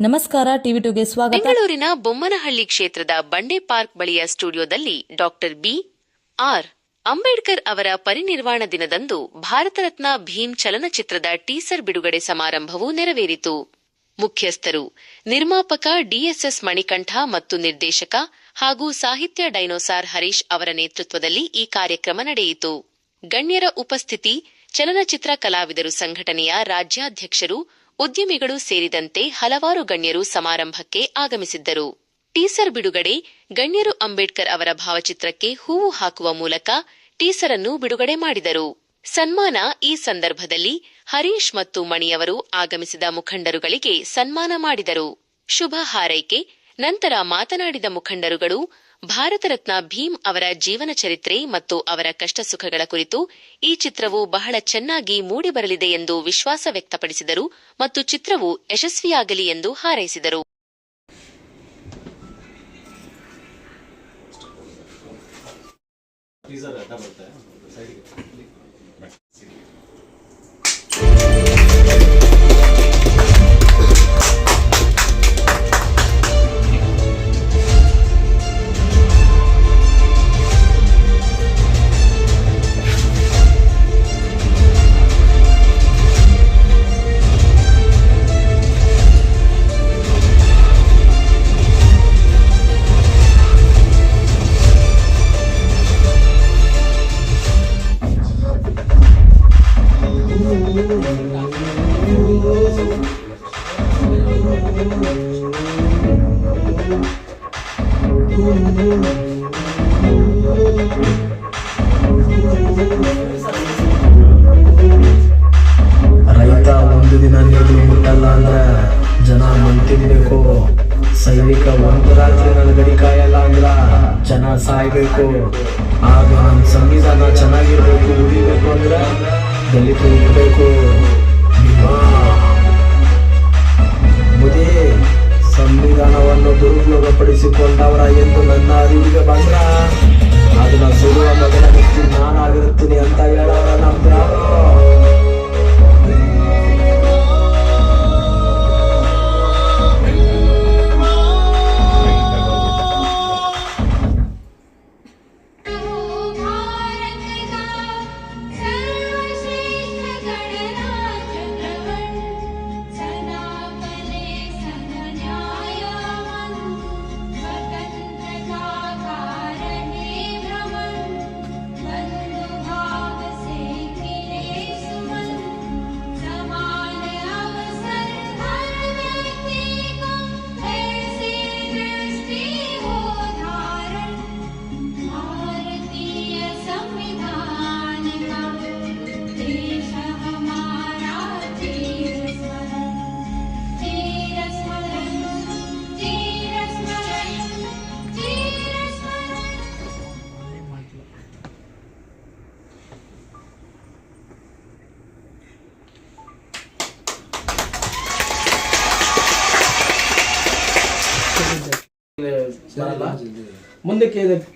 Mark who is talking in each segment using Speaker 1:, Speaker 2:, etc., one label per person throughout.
Speaker 1: ನಮಸ್ಕಾರ, ಟಿವಿ ಟುಗೆ ಸ್ವಾಗತ.
Speaker 2: ಬೆಂಗಳೂರಿನ ಬೊಮ್ಮನಹಳ್ಳಿ ಕ್ಷೇತ್ರದ ಬಂಡೆ ಪಾರ್ಕ್ ಬಳಿಯ ಸ್ಟುಡಿಯೋದಲ್ಲಿ ಡಾಕ್ಟರ್ ಬಿ. ಆರ್. ಅಂಬೇಡ್ಕರ್ ಅವರ ಪರಿನಿರ್ವಾಣ ದಿನದಂದು ಭಾರತ ರತ್ನ ಭೀಮ್ ಚಲನಚಿತ್ರದ ಟೀಸರ್ ಬಿಡುಗಡೆ ಸಮಾರಂಭವು ನೆರವೇರಿತು. ಮುಖ್ಯಸ್ಥರು ನಿರ್ಮಾಪಕ ಡಿಎಸ್ಎಸ್ ಮಣಿಕಂಠ ಮತ್ತು ನಿರ್ದೇಶಕ ಹಾಗೂ ಸಾಹಿತ್ಯ ಡೈನೋಸಾರ್ ಹರೀಶ್ ಅವರ ನೇತೃತ್ವದಲ್ಲಿ ಈ ಕಾರ್ಯಕ್ರಮ ನಡೆಯಿತು. ಗಣ್ಯರ ಉಪಸ್ಥಿತಿ, ಚಲನಚಿತ್ರ ಕಲಾವಿದರು ಸಂಘಟನೆಯ ರಾಜ್ಯಾಧ್ಯಕ್ಷರು ಉದ್ಯಮಿಗಳು ಸೇರಿದಂತೆ ಹಲವಾರು ಗಣ್ಯರು ಸಮಾರಂಭಕ್ಕೆ ಆಗಮಿಸಿದ್ದರು. ಟೀಸರ್ ಬಿಡುಗಡೆ, ಗಣ್ಯರು ಅಂಬೇಡ್ಕರ್ ಅವರ ಭಾವಚಿತ್ರಕ್ಕೆ ಹೂವು ಹಾಕುವ ಮೂಲಕ ಟೀಸರ್ ಅನ್ನು ಬಿಡುಗಡೆ ಮಾಡಿದರು. ಸನ್ಮಾನ ಈ ಸಂದರ್ಭದಲ್ಲಿ ಹರೀಶ್ ಮತ್ತು ಮಣಿಯವರು ಆಗಮಿಸಿದ ಮುಖಂಡರುಗಳಿಗೆ ಸನ್ಮಾನ ಮಾಡಿದರು. ಶುಭ ಹಾರೈಕೆ, ನಂತರ ಮಾತನಾಡಿದ ಮುಖಂಡರುಗಳು ಭಾರತ ರತ್ನ ಭೀಮ್ ಅವರ ಜೀವನ ಚರಿತ್ರೆ ಮತ್ತು ಅವರ ಕಷ್ಟ ಸುಖಗಳ ಕುರಿತು ಈ ಚಿತ್ರವು ಬಹಳ ಚೆನ್ನಾಗಿ ಮೂಡಿಬರಲಿದೆ ಎಂದು ವಿಶ್ವಾಸ ವ್ಯಕ್ತಪಡಿಸಿದರು ಮತ್ತು ಚಿತ್ರವು ಯಶಸ್ವಿಯಾಗಲಿ ಎಂದು ಹಾರೈಸಿದರು.
Speaker 3: ರೈತ ಒಂದು ದಿನ ನೀರು ಮುಟ್ಟಲ್ಲ ಅಂದ್ರೆ ಜನ ಮಣ್ ತಿನ್ಬೇಕು. ಸೈನಿಕ ಒಂದು ರಾತ್ರಿ ನನ್ನ ಗಡಿ ಕಾಯಲ್ಲ ಅಂದ್ರ ಜನ ಸಾಯ್ಬೇಕು. ಆಗ ನಮ್ಮ ಸಂವಿಧಾನ ಚೆನ್ನಾಗಿರ್ಬೇಕು ಉಳಿಬೇಕು ಅಂದ್ರೆ ದಲಿತ ಇರ್ಬೇಕು ಮುದೇ ಸಂವಿಧಾನವನ್ನು ದುರುಪಯೋಗಪಡಿಸಿಕೊಂಡವರ ಎಂದು ನನ್ನ ಅರಿವಿಗೆ ಬಂದ್ರ ಅದನ್ನ ಸುಡುವ ಮೊದಲ ವ್ಯಕ್ತಿ ನಾನಾಗಿರುತ್ತೀನಿ ಅಂತ ಹೇಳೋಣ ನಮ್ದು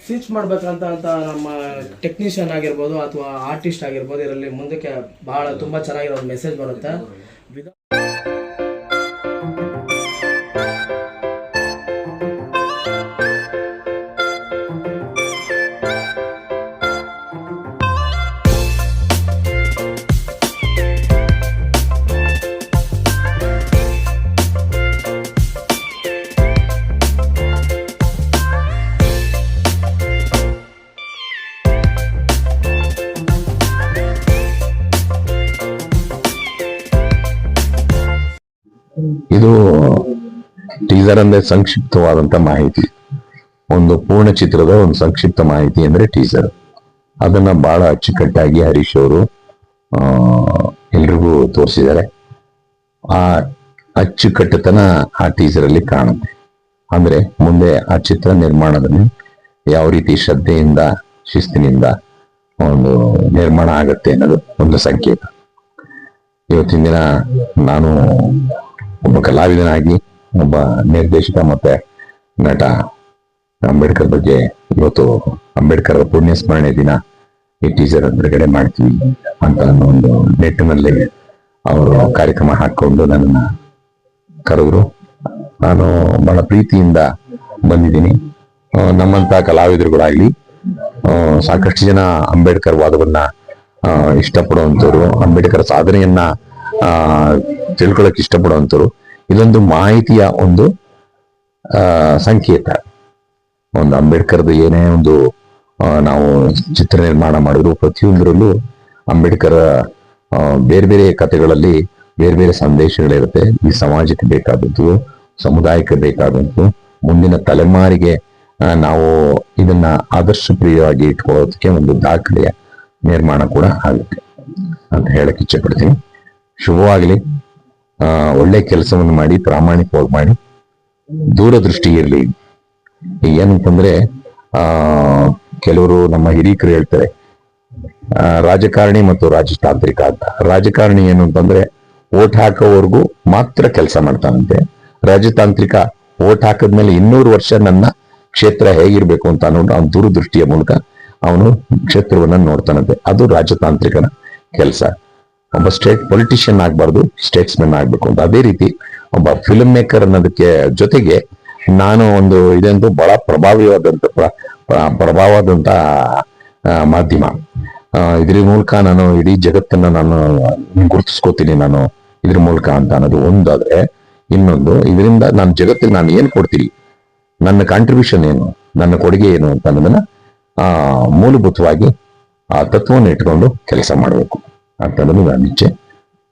Speaker 3: ಸ್ವಿಚ್ ಮಾಡ್ಬೇಕಂತ ಅಂತ ನಮ್ಮ ಟೆಕ್ನಿಷಿಯನ್ ಆಗಿರ್ಬೋದು ಅಥವಾ ಆರ್ಟಿಸ್ಟ್ ಆಗಿರ್ಬೋದು, ಇದರಲ್ಲಿ ಮುಂದಕ್ಕೆ ಬಹಳ ತುಂಬಾ ಚೆನ್ನಾಗಿರೋ ಒಂದು ಮೆಸೇಜ್ ಬರುತ್ತೆ.
Speaker 4: ಟೀಸರ್ ಅಂದ್ರೆ ಸಂಕ್ಷಿಪ್ತವಾದಂತ ಮಾಹಿತಿ. ಒಂದು ಪೂರ್ಣ ಚಿತ್ರದ ಒಂದು ಸಂಕ್ಷಿಪ್ತ ಮಾಹಿತಿ ಅಂದ್ರೆ ಟೀಸರ್ ಅದನ್ನ ಬಹಳ ಅಚ್ಚುಕಟ್ಟಾಗಿ ಹರೀಶ್ ಅವರು ಎಲ್ರಿಗೂ ತೋರಿಸಿದ್ದಾರೆ. ಆ ಅಚ್ಚುಕಟ್ಟತನ ಆ ಟೀಸರ್ ಅಲ್ಲಿ ಕಾಣುತ್ತೆ. ಅಂದ್ರೆ ಮುಂದೆ ಆ ಚಿತ್ರ ನಿರ್ಮಾಣದಲ್ಲಿ ಯಾವ ರೀತಿ ಶ್ರದ್ಧೆಯಿಂದ, ಶಿಸ್ತಿನಿಂದ ಒಂದು ನಿರ್ಮಾಣ ಆಗತ್ತೆ ಅನ್ನೋದು ಒಂದು ಸಂಕೇತ. ಇವತ್ತಿನ ದಿನ ನಾನು ಒಬ್ಬ ಕಲಾವಿದನಾಗಿ ಒಬ್ಬ ನಿರ್ದೇಶಕ ಮತ್ತೆ ನಟ ಅಂಬೇಡ್ಕರ್ ಬಗ್ಗೆ ಇವತ್ತು ಅಂಬೇಡ್ಕರ್ ಪುಣ್ಯ ಸ್ಮರಣೆ ದಿನ ಈ ಟೀಸರ್ ಬಿಡುಗಡೆ ಮಾಡ್ತೀವಿ ಅಂತ ಅನ್ನೋ ಒಂದು ನಿಟ್ಟಿನಲ್ಲಿ ಅವರು ಕಾರ್ಯಕ್ರಮ ಹಾಕೊಂಡು ನನ್ನ ಕರೆದ್ರು. ನಾನು ಬಹಳ ಪ್ರೀತಿಯಿಂದ ಬಂದಿದ್ದೀನಿ. ನಮ್ಮಂತ ಕಲಾವಿದರುಗಳಾಗ್ಲಿ ಸಾಕಷ್ಟು ಜನ ಅಂಬೇಡ್ಕರ್ ವಾದವನ್ನ ಇಷ್ಟಪಡುವಂಥವ್ರು ಅಂಬೇಡ್ಕರ್ ಸಾಧನೆಯನ್ನ ಆ, ತಿಳ್ಕೊಳಕ್ ಇಷ್ಟಪಡುವಂಥವ್ರು. ಇದೊಂದು ಮಾಹಿತಿಯ ಒಂದು ಸಂಕೇತ. ಒಂದು ಅಂಬೇಡ್ಕರ್ದು ಏನೇ ಒಂದು ನಾವು ಚಿತ್ರ ನಿರ್ಮಾಣ ಮಾಡಿದ್ರು, ಪ್ರತಿಯೊಂದರಲ್ಲೂ ಅಂಬೇಡ್ಕರ್ ಬೇರೆ ಬೇರೆ ಕಥೆಗಳಲ್ಲಿ ಬೇರೆ ಬೇರೆ ಸಂದೇಶಗಳಿರುತ್ತೆ. ಈ ಸಮಾಜಕ್ಕೆ ಬೇಕಾದದ್ದು, ಸಮುದಾಯಕ್ಕೆ ಬೇಕಾದದ್ದು, ಮುಂದಿನ ತಲೆಮಾರಿಗೆ ನಾವು ಇದನ್ನ ಆದರ್ಶಪ್ರಿಯವಾಗಿ ಇಟ್ಕೊಳ್ಳೋದಕ್ಕೆ ಒಂದು ದಾಖಲೆಯ ನಿರ್ಮಾಣ ಕೂಡ ಆಗುತ್ತೆ ಅಂತ ಹೇಳಕ್ ಇಚ್ಛೆ ಪಡ್ತೀನಿ ಶುಭವಾಗಲಿ. ಒಳ್ಳೆ ಕೆಲಸವನ್ನು ಮಾಡಿ, ಪ್ರಾಮಾಣಿಕವಾಗಿ ಮಾಡಿ ದೂರದೃಷ್ಟಿ ಇರಲಿ ಏನಂತಂದ್ರೆ, ಆ, ಕೆಲವರು ನಮ್ಮ ಹಿರಿಯಕರು ಹೇಳ್ತಾರೆ ರಾಜಕಾರಣಿ ಮತ್ತು ರಾಜತಾಂತ್ರಿಕ ಅಂತ. ರಾಜಕಾರಣಿ ಏನು ಅಂತಂದ್ರೆ, ಓಟ್ ಹಾಕೋವರೆಗೂ ಮಾತ್ರ ಕೆಲಸ ಮಾಡ್ತಾನಂತೆ. ರಾಜತಾಂತ್ರಿಕ ಓಟ್ ಹಾಕಿದ್ಮೇಲೆ ಇನ್ನೂರು ವರ್ಷ ನನ್ನ ಕ್ಷೇತ್ರ ಹೇಗಿರ್ಬೇಕು ಅಂತ ಅನ್ನೋದು ಅವನ ದೂರದೃಷ್ಟಿಯ ಮೂಲಕ ಅವನು ಕ್ಷೇತ್ರವನ್ನ ನೋಡ್ತಾನಂತೆ. ಅದು ರಾಜತಾಂತ್ರಿಕನ ಕೆಲಸ. ಒಬ್ಬ ಸ್ಟೇಟ್ ಪೊಲಿಟಿಷಿಯನ್ ಆಗ್ಬಾರ್ದು ಸ್ಟೇಟ್ಸ್ಮನ್ ಆಗ್ಬೇಕು ಅಂತ. ಅದೇ ರೀತಿ ಒಬ್ಬ ಫಿಲ್ಮ್ ಮೇಕರ್ ಅನ್ನೋದಕ್ಕೆ ಜೊತೆಗೆ ನಾನು ಒಂದು ಇದೊಂದು ಬಹಳ ಪ್ರಭಾವಿಯಾದಂತ ಪ್ರಭಾವದಂತ ಪ್ರ- ಮಾಧ್ಯಮ. ಇದ್ರ ಮೂಲಕ ನಾನು ಇಡೀ ಜಗತ್ತನ್ನ ನಾನು ಗುರುತಿಸ್ಕೋತೀನಿ ನಾನು ಇದ್ರ ಮೂಲಕ ಅಂತ ಅನ್ನೋದು ಒಂದಾದ್ರೆ ಇನ್ನೊಂದು, ಇದರಿಂದ ನಾನು ಜಗತ್ತಿಗೆ ನಾನು ಏನು ಕೊಡ್ತೀನಿ? ನನ್ನ ಕಾಂಟ್ರಿಬ್ಯೂಷನ್ ಏನು? ನನ್ನ ಕೊಡುಗೆ ಏನು ಅಂತ ಅನ್ನೋದನ್ನ, ಆ, ಮೂಲಭೂತವಾಗಿ ಆ ತತ್ವವನ್ನು ಇಟ್ಕೊಂಡು ಕೆಲಸ ಮಾಡಬೇಕು. ನನ್ನ ಇಚ್ಛೆ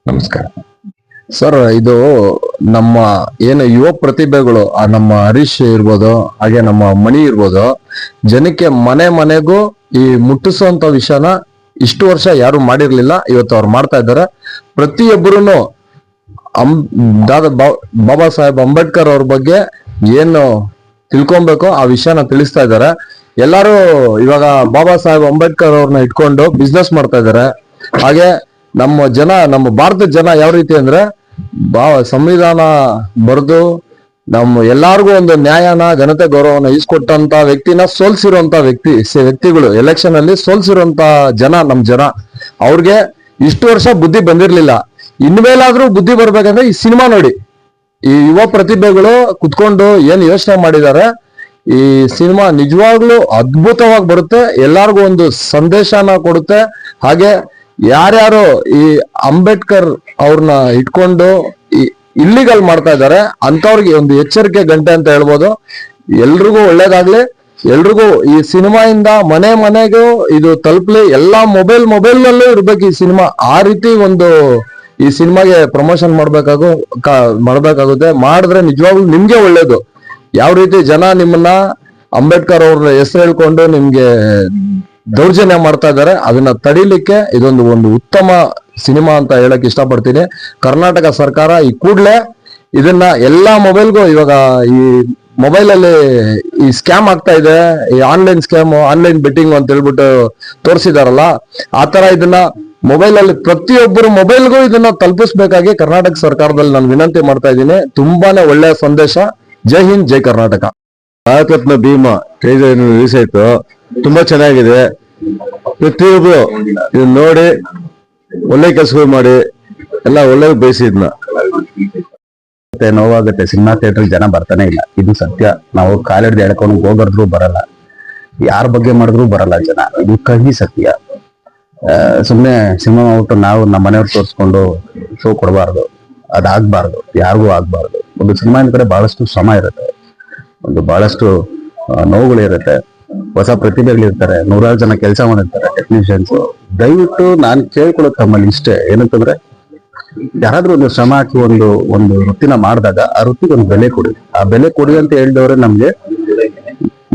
Speaker 4: ನಮಸ್ಕಾರ.
Speaker 5: ಸರ್, ಇದು ನಮ್ಮ ಏನು ಯುವ ಪ್ರತಿಭೆಗಳು ನಮ್ಮ ಹರೀಶ್ ಇರ್ಬೋದು, ಹಾಗೆ ನಮ್ಮ ಮಣಿ ಇರ್ಬೋದು, ಜನಕ್ಕೆ ಮನೆ ಮನೆಗೂ ಈ ಮುಟ್ಟಿಸುವಂತ ವಿಷಯನ ಇಷ್ಟು ವರ್ಷ ಯಾರು ಮಾಡಿರ್ಲಿಲ್ಲ, ಇವತ್ತು ಅವ್ರು ಮಾಡ್ತಾ ಇದ್ದಾರೆ. ಪ್ರತಿಯೊಬ್ಬರು ಅಂ ದಾದಾ ಬಾಬಾ ಸಾಹೇಬ್ ಅಂಬೇಡ್ಕರ್ ಅವ್ರ ಬಗ್ಗೆ ಏನು ತಿಳ್ಕೊಬೇಕು, ಆ ವಿಷಯನ ತಿಳಿಸ್ತಾ ಇದ್ದಾರೆ. ಎಲ್ಲಾರು ಇವಾಗ ಬಾಬಾ ಸಾಹೇಬ್ ಅಂಬೇಡ್ಕರ್ ಅವ್ರನ್ನ ಇಟ್ಕೊಂಡು ಬಿಸ್ನೆಸ್ ಮಾಡ್ತಾ ಇದ್ದಾರೆ. ಹಾಗೆ ನಮ್ಮ ಜನ, ನಮ್ಮ ಭಾರತದ ಜನ ಯಾವ ರೀತಿ ಅಂದ್ರೆ, ಬಾ, ಸಂವಿಧಾನ ಬರೆದು ನಮ್ಮ ಎಲ್ಲಾರ್ಗೂ ಒಂದು ನ್ಯಾಯನ ಘನತೆ ಗೌರವನ ಈಸ್ಕೊಟ್ಟಂತ ವ್ಯಕ್ತಿನ ಸೋಲ್ಸಿರುವಂತ ವ್ಯಕ್ತಿ ವ್ಯಕ್ತಿಗಳು ಎಲೆಕ್ಷನ್ ಅಲ್ಲಿ ಸೋಲ್ಸಿರುವಂತ ಜನ ನಮ್ ಜನ. ಅವ್ರಿಗೆ ಇಷ್ಟು ವರ್ಷ ಬುದ್ಧಿ ಬಂದಿರ್ಲಿಲ್ಲ. ಇನ್ಮೇಲಾದ್ರೂ ಬುದ್ಧಿ ಬರ್ಬೇಕಂದ್ರೆ ಈ ಸಿನಿಮಾ ನೋಡಿ. ಈ ಯುವ ಪ್ರತಿಭೆಗಳು ಕುತ್ಕೊಂಡು ಏನ್ ಯೋಚನೆ ಮಾಡಿದ್ದಾರೆ, ಈ ಸಿನಿಮಾ ನಿಜವಾಗ್ಲೂ ಅದ್ಭುತವಾಗಿ ಬರುತ್ತೆ, ಎಲ್ಲಾರ್ಗೂ ಒಂದು ಸಂದೇಶನ ಕೊಡುತ್ತೆ. ಹಾಗೆ ಯಾರ್ಯಾರು ಈ ಅಂಬೇಡ್ಕರ್ ಅವ್ರನ್ನ ಇಟ್ಕೊಂಡು ಇಲ್ಲಿಗಲ್ ಮಾಡ್ತಾ ಇದ್ದಾರೆ ಅಂತವ್ರಿಗೆ ಒಂದು ಎಚ್ಚರಿಕೆ ಗಂಟೆ ಅಂತ ಹೇಳ್ಬೋದು. ಎಲ್ರಿಗೂ ಒಳ್ಳೇದಾಗ್ಲಿ. ಎಲ್ರಿಗೂ ಈ ಸಿನಿಮಾಯಿಂದ ಮನೆ ಮನೆಗೂ ಇದು ತಲುಪ್ಲಿ. ಎಲ್ಲಾ ಮೊಬೈಲ್ ಮೊಬೈಲ್ ನಲ್ಲೂ ಇರ್ಬೇಕು ಈ ಸಿನಿಮಾ. ಆ ರೀತಿ ಒಂದು ಈ ಸಿನಿಮಾಗೆ ಪ್ರಮೋಷನ್ ಮಾಡ್ಬೇಕಾಗು ಮಾಡ್ಬೇಕಾಗುತ್ತೆ. ಮಾಡಿದ್ರೆ ನಿಜವಾಗ್ಲೂ ನಿಮ್ಗೆ ಒಳ್ಳೇದು. ಯಾವ ರೀತಿ ಜನ ನಿಮ್ಮನ್ನ ಅಂಬೇಡ್ಕರ್ ಅವ್ರ ಹೆಸರು ಹೇಳ್ಕೊಂಡು ನಿಮ್ಗೆ ದೌರ್ಜನ್ಯ ಮಾಡ್ತಾ ಇದ್ದಾರೆ. ಅದನ್ನ ತಡಿಲಿಕ್ಕೆ ಇದೊಂದು ಒಂದು ಉತ್ತಮ ಸಿನಿಮಾ ಅಂತ ಹೇಳಕ್ ಇಷ್ಟಪಡ್ತೀನಿ. ಕರ್ನಾಟಕ ಸರ್ಕಾರ ಈ ಕೂಡ್ಲೆ ಇದನ್ನ ಎಲ್ಲಾ ಮೊಬೈಲ್ಗೂ ಇವಾಗ ಈ ಮೊಬೈಲ್ ಅಲ್ಲಿ ಈ ಸ್ಕ್ಯಾಮ್ ಆಗ್ತಾ ಇದೆ. ಈ ಆನ್ಲೈನ್ ಸ್ಕ್ಯಾಮ್, ಆನ್ಲೈನ್ ಬೆಟ್ಟಿಂಗ್ ಅಂತ ಹೇಳ್ಬಿಟ್ಟು ತೋರಿಸಿದಾರಲ್ಲ ಆತರ ತರ ಇದನ್ನ ಮೊಬೈಲ್ ಅಲ್ಲಿ ಪ್ರತಿಯೊಬ್ಬರು ಮೊಬೈಲ್ಗೂ ಇದನ್ನ ತಲುಪಿಸ್ಬೇಕಾಗಿ ಕರ್ನಾಟಕ ಸರ್ಕಾರದಲ್ಲಿ ನಾನು ವಿನಂತಿ ಮಾಡ್ತಾ ಇದ್ದೀನಿ. ತುಂಬಾನೇ ಒಳ್ಳೆಯ ಸಂದೇಶ. ಜೈ ಹಿಂದ್, ಜೈ ಕರ್ನಾಟಕ.
Speaker 6: ಭಾರತರತ್ನ ಭೀಮಾ ಕೈದ ರಿಲೀಸ್ ಆಯ್ತು ತುಂಬಾ ಚೆನ್ನಾಗಿದೆ. ಪ್ರತಿಯೊಬ್ರು ಇದನ್ನ ನೋಡಿ, ಒಳ್ಳೆ ಕೆಲಸಗಳು ಮಾಡಿ, ಎಲ್ಲ ಒಳ್ಳೆ ಬಯಸಿದ್ನ
Speaker 7: ಮತ್ತೆ ನೋವಾಗುತ್ತೆ. ಸಿನಿಮಾ ಥಿಯೇಟರ್ ಜನ ಬರ್ತಾನೆ ಇಲ್ಲ. ಇದು ಸತ್ಯ. ನಾವು ಕಾಲಿಡ್ದು ಎಳ್ಕೊಂಡು ಹೋಗರ್ದ್ರು ಬರಲ್ಲ. ಯಾರ ಬಗ್ಗೆ ಮಾಡಿದ್ರು ಬರಲ್ಲ ಜನ. ಇದು ಕಹಿ ಸತ್ಯ ಸುಮ್ನೆ ಸಿನಿಮಾ ಮಾಡ್ಬಿಟ್ಟು ನಾವು ನಮ್ಮ ಮನೆಯವ್ರು ತೋರಿಸ್ಕೊಂಡು ಶೋ ಕೊಡಬಾರ್ದು. ಅದಾಗಬಾರ್ದು ಯಾರಿಗೂ ಆಗ್ಬಾರ್ದು. ಒಂದು ಸಿನಿಮಾ ಕಡೆ ಬಹಳಷ್ಟು ಶ್ರಮ ಇರುತ್ತೆ. ಒಂದು ಬಹಳಷ್ಟು ನೋವುಗಳಿರುತ್ತೆ ಹೊಸ ಪ್ರತಿಭೆಗಳಿರ್ತಾರೆ ನೂರಾರು ಜನ ಕೆಲಸ ಮಾಡಿರ್ತಾರೆ ಟೆಕ್ನಿಷಿಯನ್ಸ್ ದಯವಿಟ್ಟು ನಾನು ಕೇಳ್ಕೊಳ್ಳೋದು ತಮ್ಮಲ್ಲಿ ಇಷ್ಟೇ, ಏನಂತಂದ್ರೆ ಯಾರಾದ್ರೂ ಒಂದು ಶ್ರಮ ಹಾಕಿ ಒಂದು ಒಂದು ವೃತ್ತಿನ ಮಾಡಿದಾಗ ಆ ವೃತ್ತಿಗೆ ಒಂದು ಬೆಲೆ ಕೊಡಿ. ಆ ಬೆಲೆ ಕೊಡಿ ಅಂತ ಹೇಳಿದವ್ರೆ ನಮ್ಗೆ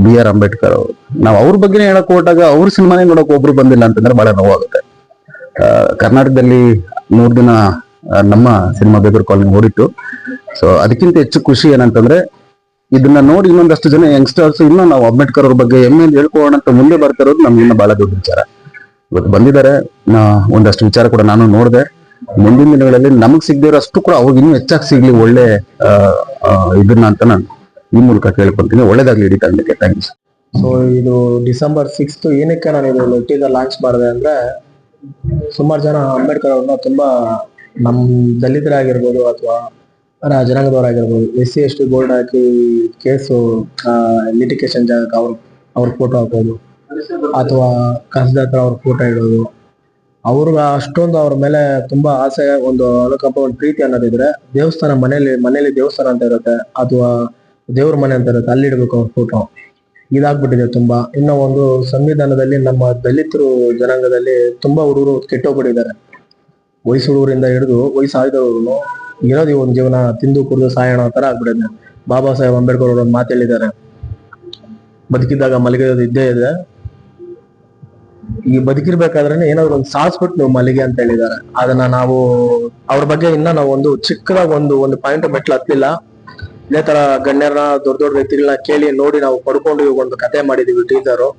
Speaker 7: ಬಿ ಆರ್ ಅಂಬೇಡ್ಕರ್ ಅವರು. ನಾವು ಅವ್ರ ಬಗ್ಗೆ ಹೇಳಕ್ ಹೋದಾಗ ಅವ್ರ ಸಿನಿಮಾನೇ ನೋಡಕ್ ಒಬ್ರು ಬಂದಿಲ್ಲ ಅಂತಂದ್ರೆ ಬಹಳ ನೋವಾಗುತ್ತೆ. ಕರ್ನಾಟಕದಲ್ಲಿ ಮೂರ್ ದಿನ ನಮ್ಮ ಸಿನಿಮಾ ಬೇಗರ್ ಕಾಲನಿ ಓಡಿತ್ತು. ಸೊ ಅದಕ್ಕಿಂತ ಹೆಚ್ಚು ಖುಷಿ ಏನಂತಂದ್ರೆ ಇದನ್ನ ನೋಡಿ ಇನ್ನೊಂದಷ್ಟು ಜನ ಯಂಗ್ಸ್ಟರ್ಸ್ ಇನ್ನೂ ನಾವು ಅಂಬೇಡ್ಕರ್ ಅವ್ರ ಬಗ್ಗೆ ಹೆಮ್ಮೆ ಹೇಳ್ಕೊಳ್ಳೋಣ ಅಂತ ಮುಂದೆ ಬರ್ತಾ ಇರೋದು ನಮ್ಗೆ ಇನ್ನೂ ಬಹಳ ದೊಡ್ಡ ವಿಚಾರ. ಇವತ್ತು ಬಂದಿದ್ದಾರೆ. ನಾ- ಒಂದಷ್ಟು ವಿಚಾರ ಕೂಡ ನಾನು ನೋಡಿದೆ. ಮುಂದಿನ ದಿನಗಳಲ್ಲಿ ನಮಗ್ ಸಿಗದಿರೋ ಅಷ್ಟು ಕೂಡ ಅವಾಗ ಇನ್ನೂ ಹೆಚ್ಚಾಗಿ ಸಿಗ್ಲಿ ಒಳ್ಳೆ ಇದನ್ನ ಅಂತ ನಾನು ಈ ಮೂಲಕ ಕೇಳ್ಕೊಂತೀನಿ ಒಳ್ಳೇದಾಗ್ಲಿ ಇಡೀ ತಂಡಕ್ಕೆ. ಥ್ಯಾಂಕ್ ಯು
Speaker 8: ಸೊ ಇದು ಡಿಸೆಂಬರ್ ಸಿಕ್ಸ್ತ್ ಏನಕ್ಕೆ ನಾನು ಇದು ಟೀಸರ್ ಲಾಂಚ್ ಮಾಡಿದೆ ಅಂದ್ರೆ, ಸುಮಾರು ಜನ ಅಂಬೇಡ್ಕರ್ ಅವ್ರನ್ನ ತುಂಬಾ ನಮ್ ದಲಿತರಾಗಿರ್ಬೋದು ಅಥವಾ ಜನಾಂಗದವರಾಗಿರ್ಬೋದು S C S T board ಹಾಕಿ ಕೇಸು ಲಿಟಿಗೇಷನ್ ಜಾಗಕ್ಕೆ ಅವ್ರ ಅವ್ರ ಫೋಟೋ ಹಾಕೋದು. ಅಥವಾ ಕಸದ ಹತ್ರ ಅವ್ರ ಫೋಟೋ ಇಡೋದು. ಅವ್ರಿಗೆ ಅಷ್ಟೊಂದು ಅವ್ರ ಮೇಲೆ ತುಂಬಾ ಆಸೆ, ಒಂದು ಅನುಕಂಪ, ಒಂದು ಪ್ರೀತಿ ಅನ್ನೋದಿದ್ರೆ ದೇವಸ್ಥಾನ ಮನೇಲಿ ಮನೇಲಿ ದೇವಸ್ಥಾನ ಅಂತ ಇರುತ್ತೆ. ಅಥವಾ ದೇವ್ರ ಮನೆ ಅಂತ ಇರುತ್ತೆ. ಅಲ್ಲಿ ಇಡ್ಬೇಕು ಅವ್ರ ಫೋಟೋ ಇದಾಗ್ಬಿಟ್ಟಿದೆ ತುಂಬಾ. ಇನ್ನ ಒಂದು ಸಂವಿಧಾನದಲ್ಲಿ ನಮ್ಮ ದಲಿತರು ಜನಾಂಗದಲ್ಲಿ ತುಂಬಾ ಹುಡುಗರು ಕೆಟ್ಟೋಗ್ಬಿಟ್ಟಿದ್ದಾರೆ. ವಯಸ್ಸು ಹುಡುಗರಿಂದ ಹಿಡಿದು ವಯಸ್ಸಾದವರು ಇರೋದು ಈ ಒಂದು ಜೀವನ ತಿಂದು ಕುಡಿದು ಸಾಯೋಣ ತರ ಆಗ್ಬಿಡುತ್ತೆ ಬಾಬಾ ಸಾಹೇಬ್ ಅಂಬೇಡ್ಕರ್ ಅವರು ಒಂದು ಮಾತು ಹೇಳಿದ್ದಾರೆ. ಬದುಕಿದ್ದಾಗ ಮಲಗಿರೋದು ಇದ್ದೇ ಇದೆ. ಈ ಬದುಕಿರ್ಬೇಕಾದ್ರೆ ಏನಾದ್ರು ಒಂದು ಸಾಸ್ಬಿಟ್ಟು ನೀವು ಮಲಿಗೆ ಅಂತ ಹೇಳಿದ್ದಾರೆ. ಅದನ್ನ ನಾವು, ಅವ್ರ ಬಗ್ಗೆ ಇನ್ನ ನಾವು ಒಂದು ಚಿಕ್ಕದಾಗ ಒಂದು ಒಂದು ಪಾಯಿಂಟ್ ಮೆಟ್ಲು ಹತ್ತಿಲ್ಲ. ಇದೇ ತರ ಗಣ್ಯರನ್ನ, ದೊಡ್ಡ ದೊಡ್ಡ ವ್ಯಕ್ತಿಗಳನ್ನ ಕೇಳಿ ನೋಡಿ ನಾವು ಪಡ್ಕೊಂಡು ಒಂದು ಕತೆ ಮಾಡಿದೀವಿ ಟೀಸರು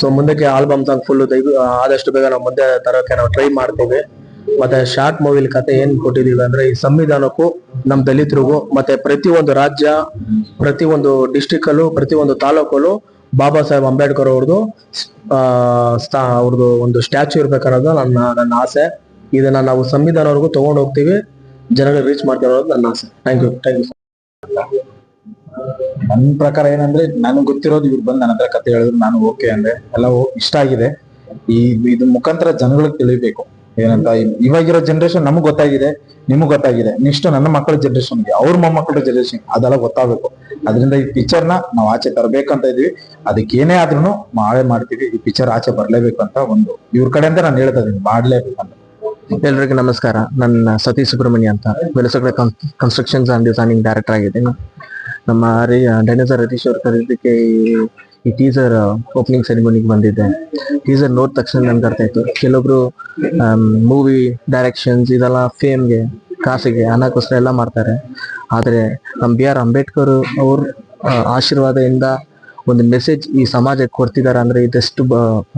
Speaker 8: ಸೊ ಮುಂದಕ್ಕೆ ಆಲ್ಬಮ್ ಸಾಂಗ್ ಫುಲ್ ಆದಷ್ಟು ಬೇಗ ನಾವು ಮುಂದೆ ತರೋಕೆ ನಾವು ಟ್ರೈ ಮಾಡ್ತೀವಿ. ಮತ್ತೆ ಶಾರ್ಟ್ ಮೂವಿಲ್ ಕತೆ ಏನ್ ಕೊಟ್ಟಿದೀವಿ ಅಂದ್ರೆ, ಈ ಸಂವಿಧಾನಕ್ಕೂ, ನಮ್ ದಲಿತರಿಗೂ, ಮತ್ತೆ ಪ್ರತಿ ಒಂದು ರಾಜ್ಯ ಪ್ರತಿ ಒಂದು ಡಿಸ್ಟಿಕ್ ಅಲ್ಲೂ, ಪ್ರತಿಯೊಂದು ತಾಲೂಕಲ್ಲೂ ಬಾಬಾ ಸಾಹೇಬ್ ಅಂಬೇಡ್ಕರ್ ಅವ್ರದ್ದು ಅವ್ರದ್ದು ಒಂದು ಸ್ಟ್ಯಾಚ್ಯೂ ಇರ್ಬೇಕನ್ನೋದು ನನ್ನ ನನ್ನ ಆಸೆ. ಇದನ್ನ ನಾವು ಸಂವಿಧಾನವರೆಗೂ ತಗೊಂಡು ಹೋಗ್ತೀವಿ. ಜನಗಳಿಗೆ ರೀಚ್ ಮಾಡ್ತೀವಿ ನನ್ನ ಆಸೆ. ಥ್ಯಾಂಕ್ ಯು ಥ್ಯಾಂಕ್ ಯು
Speaker 9: ನನ್ನ ಪ್ರಕಾರ ಏನಂದ್ರೆ, ನನಗೆ ಗೊತ್ತಿರೋದು ಇವ್ರು ಬಂದು ನನ್ನ ಹತ್ರ ಕತೆ ಹೇಳಿದ್ರು, ನಾನು ಓಕೆ ಅಂದ್ರೆ ಎಲ್ಲ ಇಷ್ಟ ಆಗಿದೆ. ಈ, ಇದು ಮುಖಾಂತರ ಜನಗಳಿಗೆ ತಿಳಿಬೇಕು. ಏನಂತ, ಇವಾಗಿರೋ ಜನರೇಷನ್ ನಮಗ್ ಗೊತ್ತಾಗಿದೆ, ನಿಮಗ್ ಗೊತ್ತಾಗಿದೆ. ನೆಕ್ಸ್ಟ್ ನನ್ನ ಮಕ್ಕಳ ಜನ್ರೇಷನ್ಗೆ ಅವ್ರ ಮೊಮ್ಮಕ್ಕಳ ಜನರೇಷನ್ ಅದೆಲ್ಲ ಗೊತ್ತಾಗಬೇಕು. ಅದರಿಂದ ಈ ಪಿಕ್ಚರ್ನ ನಾವು ಆಚೆ ತರಬೇಕಂತ ಇದೀವಿ. ಅದಕ್ಕೆ ಏನೇ ಆದ್ರೂ ಮಾಡೇ ಮಾಡ್ತೀವಿ, ಈ ಪಿಕ್ಚರ್ ಆಚೆ ಬರ್ಲೇಬೇಕು ಅಂತ ಒಂದು. ಇವ್ರ ಕಡೆಯಿಂದ ನಾನು ಹೇಳ್ತಾ ಇದೀನಿ ಮಾಡ್ಲೇಬೇಕಂತ
Speaker 8: ಎಲ್ರಿಗೂ ನಮಸ್ಕಾರ. ನನ್ನ ಸತೀಶ್ ಸುಬ್ರಹ್ಮಣ್ಯ ಅಂತ Belasakade constructions and designing director ಆಗಿದ್ದೀನಿ. ನಮ್ಮ ಡೈನೋಸರ್ ರತೀಶ್ ಅವ್ರ ಕರೀದಕ್ಕೆ ಈ- ಟೀಸರ್ ಓಪನಿಂಗ್ ಸೆರೆಮನಿಗೆ ಬಂದಿದ್ದೆ ಟೀಸರ್ ನೋಡಿದ ತಕ್ಷಣ ನನ್ಗೆ ಅರ್ಥ ಆಯ್ತು. ಕೆಲವೊಬ್ರು ಮೂವಿ ಡೈರೆಕ್ಷನ್ಸ್ ಇದೆಲ್ಲ ಫೇಮ್ಗೆ ಕಾಸಿಗೆ, ಹಣಕ್ಕೋಸ್ಕರ ಎಲ್ಲ ಮಾಡ್ತಾರೆ. ಆದರೆ ನಮ್ಮ ಬಿ ಆರ್ ಅಂಬೇಡ್ಕರ್ ಅವ್ರ ಆಶೀರ್ವಾದದಿಂದ ಒಂದು ಮೆಸೇಜ್ ಈ ಸಮಾಜಕ್ಕೆ ಕೊಡ್ತಿದ್ದಾರೆ ಅಂದ್ರೆ ಇದೆಷ್ಟು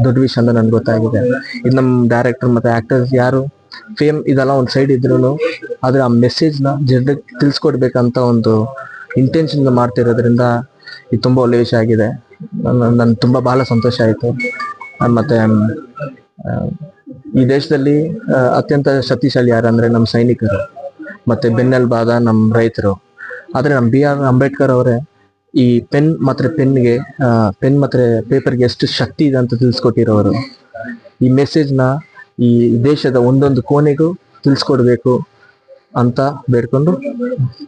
Speaker 8: ದೊಡ್ಡ ವಿಷಯ ಅಂತ ನನ್ಗೆ ಗೊತ್ತಾಗಿದೆ. ಇದು ನಮ್ಮ ಡೈರೆಕ್ಟರ್ ಮತ್ತೆ ಆಕ್ಟರ್ಸ್ ಯಾರು ಫೇಮ್ ಇದೆಲ್ಲ ಒಂದು ಸೈಡ್ ಇದ್ರು ಆದರೆ ಆ ಮೆಸೇಜ್ನ ಜನರಿಗೆ ತಿಳಿಸ್ಕೊಡ್ಬೇಕಂತ ಒಂದು ಇಂಟೆನ್ಷನ್ ಮಾಡ್ತಿರೋದ್ರಿಂದ ಇದು ತುಂಬಾ ಒಳ್ಳೆಯ ವಿಷಯ ಆಗಿದೆ. ನನ್ ತುಂಬಾ ಬಹಳ ಸಂತೋಷ ಆಯ್ತು. ಮತ್ತೆ ಈ ದೇಶದಲ್ಲಿ ಅತ್ಯಂತ ಶಕ್ತಿಶಾಲಿ ಯಾರಂದ್ರೆ ನಮ್ಮ ಸೈನಿಕರು, ಮತ್ತೆ ಬೆನ್ನೆಲುಬಾದ ನಮ್ಮ ರೈತರು. ಆದ್ರೆ ನಮ್ಮ ಬಿ ಆರ್ ಅಂಬೇಡ್ಕರ್ ಅವರೇ, ಈ ಪೆನ್ ಮಾತ್ರ ಪೆನ್ಗೆ ಪೆನ್ ಮತ್ತೆ ಪೇಪರ್ಗೆ ಎಷ್ಟು ಶಕ್ತಿ ಇದೆ ಅಂತ ತಿಳಿಸ್ಕೊಟ್ಟಿರೋರು. ಈ ಮೆಸೇಜ್ನ ಈ ದೇಶದ ಒಂದೊಂದು ಕೋಣೆಗೂ ತಿಳಿಸ್ಕೊಡ್ಬೇಕು ಅಂತ ಬೇಡ್ಕೊಂಡು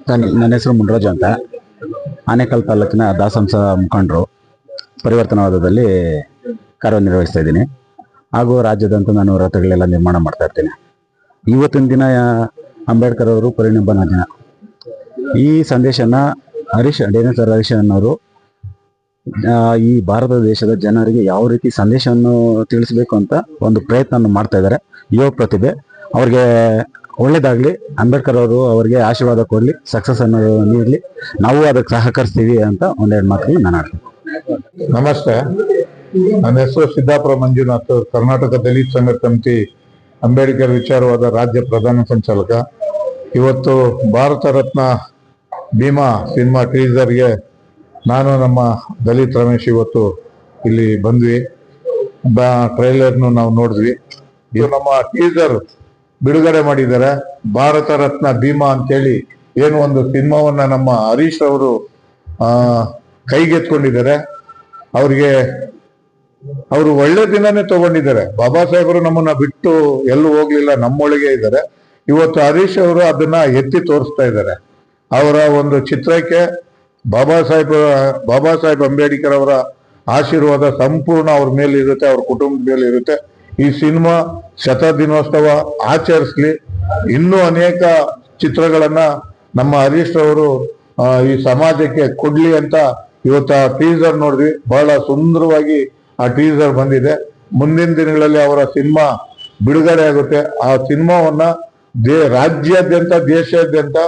Speaker 7: ನನ್ನ ಹೆಸರು ಮುನ್ರಾಜು ಅಂತ. ಆನೇಕಲ್ ತಾಲೂಕಿನ ದಾಸಂಸ ಮುಖಂಡರು. ಪರಿವರ್ತನವಾದದಲ್ಲಿ ಕಾರ್ಯನಿರ್ವಹಿಸ್ತಾ ಇದ್ದೀನಿ. ಹಾಗೂ ರಾಜ್ಯದಂತ ನಾನು ರಥಗಳೆಲ್ಲ ನಿರ್ಮಾಣ ಮಾಡ್ತಾ ಇರ್ತೀನಿ. ಇವತ್ತಿನ ದಿನ ಅಂಬೇಡ್ಕರ್ ಅವರು ಪರಿಣಿಂಬನ ದಿನ. ಈ ಸಂದೇಶನ ಹರೀಶ್ ಡೈನೋಸರ್ ಹರೀಶ್ ಅನ್ನೋರು ಈ ಭಾರತ ದೇಶದ ಜನರಿಗೆ ಯಾವ ರೀತಿ ಸಂದೇಶವನ್ನು ತಿಳಿಸ್ಬೇಕು ಅಂತ ಒಂದು ಪ್ರಯತ್ನ ಮಾಡ್ತಾ ಇದ್ದಾರೆ. ಯುವ ಪ್ರತಿಭೆ. ಅವ್ರಿಗೆ ಒಳ್ಳೇದಾಗ್ಲಿ. ಅಂಬೇಡ್ಕರ್ ಅವರು ಅವರಿಗೆ ಆಶೀರ್ವಾದ ಕೊಡ್ಲಿ, ಸಕ್ಸಸ್ ಅನ್ನೋದು ನೀಡಲಿ. ನಾವು ಅದಕ್ಕೆ ಸಹಕರಿಸ್ತೀವಿ ಅಂತ ಒಂದೆರಡು ಮಾತುಗಳು ನಾನು ಆಡ್ತೀನಿ
Speaker 10: ನಮಸ್ತೆ. ನನ್ನ ಹೆಸರು ಸಿದ್ದಾಪುರ ಮಂಜುನಾಥ್. ಕರ್ನಾಟಕ ದಲಿತ ಸಂಘ ಸಮಿತಿ ಅಂಬೇಡ್ಕರ್ ವಿಚಾರವಾದ ರಾಜ್ಯ ಪ್ರಧಾನ ಸಂಚಾಲಕ. ಇವತ್ತು ಭಾರತ ರತ್ನ ಭೀಮಾ ಸಿನಿಮಾ ಟೀಸರ್ಗೆ ನಾನು ನಮ್ಮ ದಲಿತ್ ರಮೇಶ್ ಇವತ್ತು ಇಲ್ಲಿ ಬಂದ್ವಿ. ಟ್ರೈಲರ್ನು ನಾವು ನೋಡಿದ್ವಿ. ಇದು ನಮ್ಮ ಟೀಸರ್ ಬಿಡುಗಡೆ ಮಾಡಿದ್ದಾರೆ. ಭಾರತ ರತ್ನ ಭೀಮಾ ಅಂತೇಳಿ ಏನು ಒಂದು ಸಿನಿಮಾವನ್ನ ನಮ್ಮ ಹರೀಶ್ ಅವರು ಕೈಗೆತ್ಕೊಂಡಿದ್ದಾರೆ ಅವ್ರಿಗೆ, ಅವರು ಒಳ್ಳೆ ದಿನನೇ ತಗೊಂಡಿದ್ದಾರೆ. ಬಾಬಾ ಸಾಹೇಬರು ನಮ್ಮನ್ನ ಬಿಟ್ಟು ಎಲ್ಲೂ ಹೋಗ್ಲಿಲ್ಲ, ನಮ್ಮೊಳಗೆ ಇದ್ದಾರೆ. ಇವತ್ತು ಹರೀಶ್ ಅವರು ಅದನ್ನ ಎತ್ತಿ ತೋರಿಸ್ತಾ ಇದ್ದಾರೆ. ಅವರ ಒಂದು ಚಿತ್ರಕ್ಕೆ ಬಾಬಾ ಸಾಹೇಬ್ ಬಾಬಾ ಸಾಹೇಬ್ ಅಂಬೇಡ್ಕರ್ ಅವರ ಆಶೀರ್ವಾದ ಸಂಪೂರ್ಣ ಅವ್ರ ಮೇಲೆ ಇರುತ್ತೆ ಅವ್ರ ಕುಟುಂಬದ ಮೇಲೆ ಇರುತ್ತೆ ಈ ಸಿನಿಮಾ ಶತ ದಿನೋತ್ಸವ ಆಚರಿಸ್ಲಿ. ಇನ್ನೂ ಅನೇಕ ಚಿತ್ರಗಳನ್ನ ನಮ್ಮ ಹರೀಶ್ ಅವರು ಈ ಸಮಾಜಕ್ಕೆ ಕೊಡ್ಲಿ ಅಂತ ಇವತ್ತು ಆ ಟೀಸರ್ ನೋಡಿದ್ವಿ. ಬಹಳ ಸುಂದರವಾಗಿ ಆ ಟೀಸರ್ ಬಂದಿದೆ. ಮುಂದಿನ ದಿನಗಳಲ್ಲಿ ಅವರ ಸಿನಿಮಾ ಬಿಡುಗಡೆ ಆಗುತ್ತೆ. ಆ ಸಿನಿಮಾವನ್ನ ದೇ, ರಾಜ್ಯಾದ್ಯಂತ, ದೇಶಾದ್ಯಂತ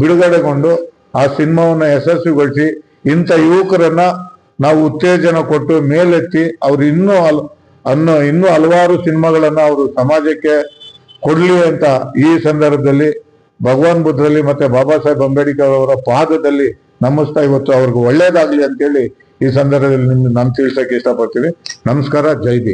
Speaker 10: ಬಿಡುಗಡೆಗೊಂಡು ಆ ಸಿನಿಮಾವನ್ನ ಯಶಸ್ವಿಗೊಳಿಸಿ ಇಂಥ ಯುವಕರನ್ನ ನಾವು ಉತ್ತೇಜನ ಕೊಟ್ಟು ಮೇಲೆತ್ತಿ ಅವ್ರು ಇನ್ನೂ ಹಲ್, ಅನ್ನೋ ಇನ್ನೂ ಹಲವಾರು ಸಿನಿಮಾಗಳನ್ನ ಅವರು ಸಮಾಜಕ್ಕೆ ಕೊಡ್ಲಿ ಅಂತ ಈ ಸಂದರ್ಭದಲ್ಲಿ ಭಗವಾನ್ ಬುದ್ಧರಲ್ಲಿ ಮತ್ತೆ ಬಾಬಾ ಸಾಹೇಬ್ ಅಂಬೇಡ್ಕರ್ ಅವರ ಪಾದದಲ್ಲಿ ನಮಿಸ್ತಾ ಇವತ್ತು ಅವ್ರಿಗೆ ಒಳ್ಳೇದಾಗ್ಲಿ ಅಂತೇಳಿ ಈ ಸಂದರ್ಭದಲ್ಲಿ ನಿಮ್ಗೆ ನಾನು ತಿಳಿಸಕ್ಕೆ ಇಷ್ಟಪಡ್ತೀನಿ. ನಮಸ್ಕಾರ ಜೈ ಭೀಮ್.